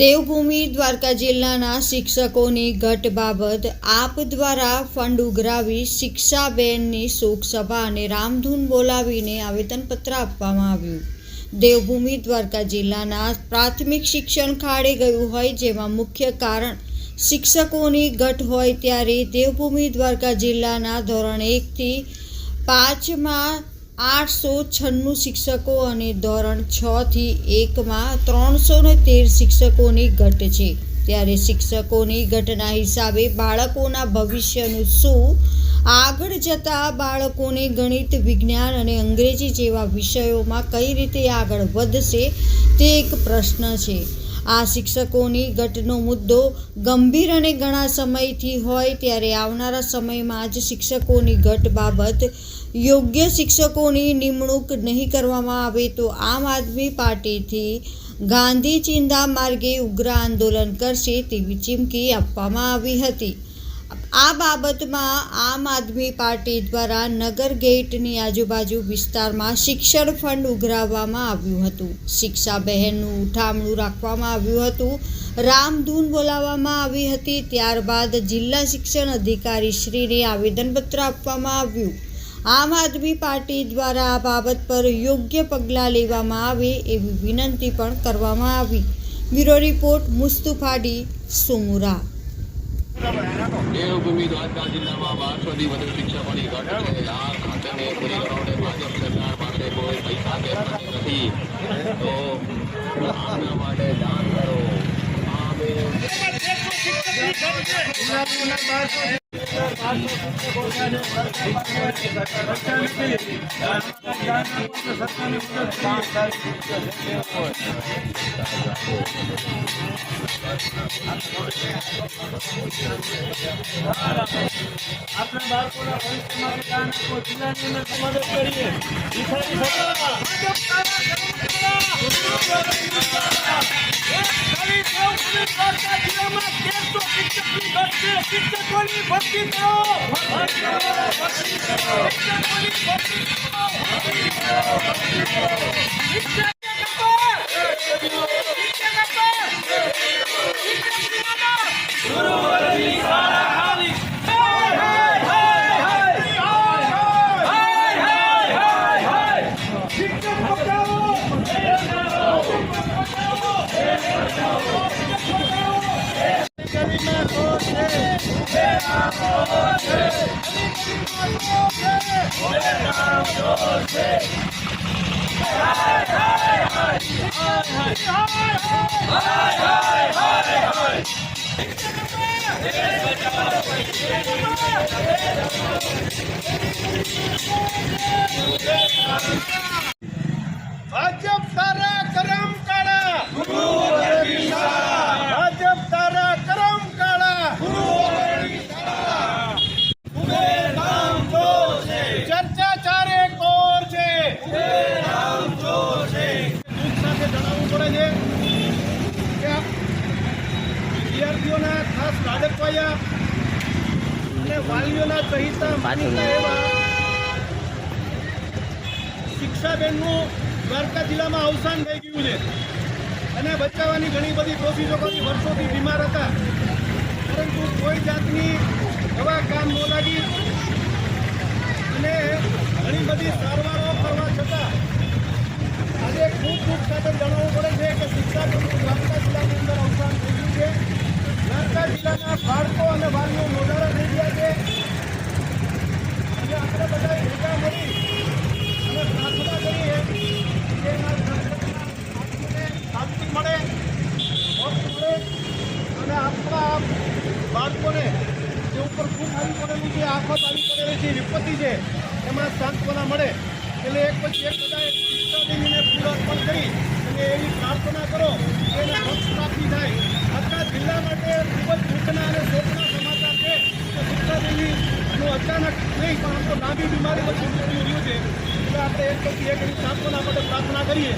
દેવભૂમિ દ્વારકા જિલ્લાના શિક્ષકોની ઘટ બાબત આપ દ્વારા ફંડ ઉઘરાવી શિક્ષાબેનની શોકસભા અને રામધૂન બોલાવીને આવેદનપત્ર આપવામાં આવ્યું. દેવભૂમિ દ્વારકા જિલ્લાના પ્રાથમિક શિક્ષણ ખાડે ગયું હોય જેમાં મુખ્ય કારણ શિક્ષકોની ઘટ હોય ત્યારે દેવભૂમિ દ્વારકા જિલ્લાના ધોરણ એકથી પાંચમાં આઠસો છન્નું શિક્ષકો અને ધોરણ છ થી એકમાં ત્રણસો ને તેર શિક્ષકોની ઘટ છે. ત્યારે શિક્ષકોની ઘટના હિસાબે બાળકોના ભવિષ્યનું શું? આગળ જતા બાળકોને ગણિત, વિજ્ઞાન અને અંગ્રેજી જેવા વિષયોમાં કઈ રીતે આગળ વધશે તે એક પ્રશ્ન છે. આ શિક્ષકોની ઘટનો મુદ્દો ગંભીર અને ઘણા સમયથી હોય ત્યારે આવનારા સમયમાં જ શિક્ષકોની ઘટ બાબત યોગ્ય શિક્ષકોની નિમણૂક નહીં કરવામાં આવે તો આમ આદમી પાર્ટીથી ગાંધી ચિંધા માર્ગે ઉગ્ર આંદોલન કરશે તેવી ચીમકી આપવામાં આવી હતી. આ બાબતમાં આમ આદમી પાર્ટી દ્વારા નગર ગેટની આજુબાજુ વિસ્તારમાં શિક્ષણ ફંડ ઉઘરાવવામાં આવ્યું હતું. શિક્ષા બહેનનું ઉઠામણું રાખવામાં આવ્યું હતું. રામધૂન બોલાવવામાં આવી હતી. ત્યારબાદ જિલ્લા શિક્ષણ અધિકારી શ્રીને આવેદનપત્ર આપવામાં આવ્યું. આમ આદમી પાર્ટી દ્વારા આ બાબત પર યોગ્ય પગલાં લેવામાં આવે એવી વિનંતી પણ કરવામાં આવી. બ્યુરો રિપોર્ટ, મુસ્તુફાડી, સુમુરા. દેવભૂમિ દ્વારકા જિલ્લામાં બારસોથી વધુ શિક્ષકોની ઘટ છે. આ ઘટને પૂરી કરવાને ભાજપ સરકાર પાસે કોઈ પૈસા કે નથી. તો આના માટે દાન કરો. આ આપણા બાળકોના ભવિષ્ય માટે જિલ્લાની અંદર મદદ કરીએ. વિચારી સભા શિક્ષકોની ભરતી કરો અને વાલીઓના સહિતના માનીતા એવા શિક્ષાબેનનું દ્વારકા જિલ્લામાં અવસાન થઈ ગયું છે. અને બચાવવાની ઘણી બધી કોશિશો કરી વર્ષોથી બીમાર હતા. પરંતુ કોઈ જાતની દવા કામ ન લાગી. અને ઘણી બધી સારવારો કરવા છતાં આજે ખૂબ ખૂબ સાથે જણાવવું પડે છે કે શિક્ષાબેનનું દ્વારકા જિલ્લાની અંદર અવસાન થઈ ગયું છે દ્વારકા જિલ્લાના બાળકો અને વાલીઓ મોઢારા થઈ ગયા છે અને આપણે બધા ભેગા મળી અને પ્રાર્થના કરીએ કે આ સંકટના આત્માને શાંતિ મળે મોક્ષ મળે અને આપણા બાળકોને જે ઉપર ખૂબ આવી પડેલું છે આફત આવી પડેલી છે વિપત્તિ છે એમાં સાંત્વના મળે. એટલે એક પછી એક બધા શિક્ષાદેવીને ફૂલ કરી અને એવી પ્રાર્થના કરો, એને મોક્ષ થાય. આખા જિલ્લા માટે ખૂબ જ દુઃખના અને શોકના સમાચાર છે કે શિક્ષાદેવીનું અચાનક નહીં, પણ આમ તો લાંબી બીમારી પછી મૃત્યુ રહ્યું છે. એટલે આપણે એક પછી એક એની સાંત્વના માટે પ્રાર્થના કરીએ.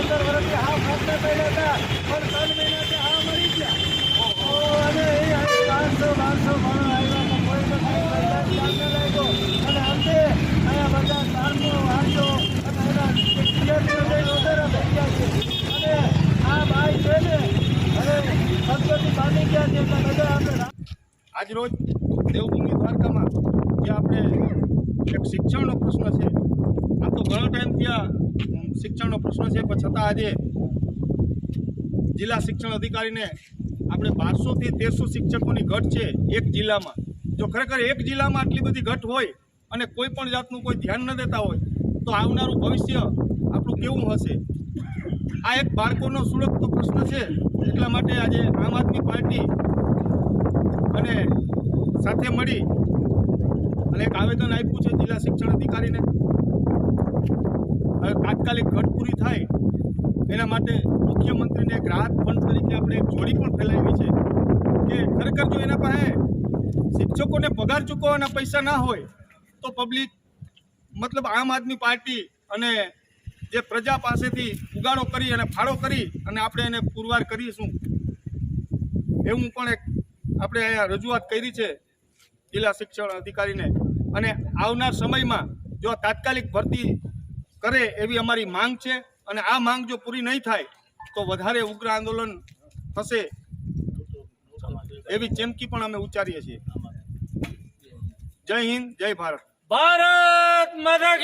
પંદર વર્ષથી હા ખાતા પડ્યા હતા, પણ ત્રણ મહિનાથી હા મરી ગયા. અને એ બારસો બારસો માણસ આવ્યા પણ કોઈ ન લાગ્યો. અને અંતે અહીંયા બધા કારનો વાંચો અને એના વિદ્યાર્થીઓ વધારે અને આ બાઈ છે ને, હવે સદગતિ પામી ગયા છે બધા આપણે આજ રોજ દેવભૂમિ દ્વારકામાં જે આપણે એક શિક્ષણનો પ્રશ્ન છે આમ તો ઘણો ટાઈમ ત્યાં શિક્ષણનો પ્રશ્ન છે, પણ છતાં આજે જિલ્લા શિક્ષણ અધિકારીને આપણે બારસોથી તેરસો શિક્ષકોની ઘટ છે એક જિલ્લામાં. જો ખરેખર એક જિલ્લામાં આટલી બધી ઘટ હોય અને કોઈ પણ જાતનું કોઈ ધ્યાન ન દેતા હોય, તો આવનારું ભવિષ્ય આપણું કેવું હશે? આ એક બાળકોનો સુરક્ષતો પ્રશ્ન છે, એટલા માટે આજે આમ આદમી પાર્ટી અને સાથે મળી અને એક આવેદન આપ્યું છે જિલ્લા શિક્ષણ અધિકારીને. હવે તાત્કાલિક ઘટ પૂરી થાય, એના માટે મુખ્યમંત્રીને રાહત ફંડ તરીકે આપણે એક જોડી પણ ફેલાવી છે કે ખરેખર જો એના પાસે શિક્ષકોને પગાર ચૂકવવાના પૈસા ના હોય, તો પબ્લિક મતલબ આમ આદમી પાર્ટી અને જે પ્રજા પાસેથી ઉગાડો કરી અને ફાળો કરી અને આપણે એને પુરવાર કરીશું. એવું પણ એક આપણે અહીંયા રજૂઆત કરી છે જિલ્લા શિક્ષણ અધિકારીને. અને આવનાર સમયમાં જો તાત્કાલિક ભરતી કરે એવી અમારી માંગ છે અને આ માંગ જો પૂરી નહીં થાય તો વધારે ઉગ્ર આંદોલન થશે એવી ચેમકી પણ અમે ઉચ્ચારીએ છીએ. જય હિન્દ, જય ભારત. ભારત માતા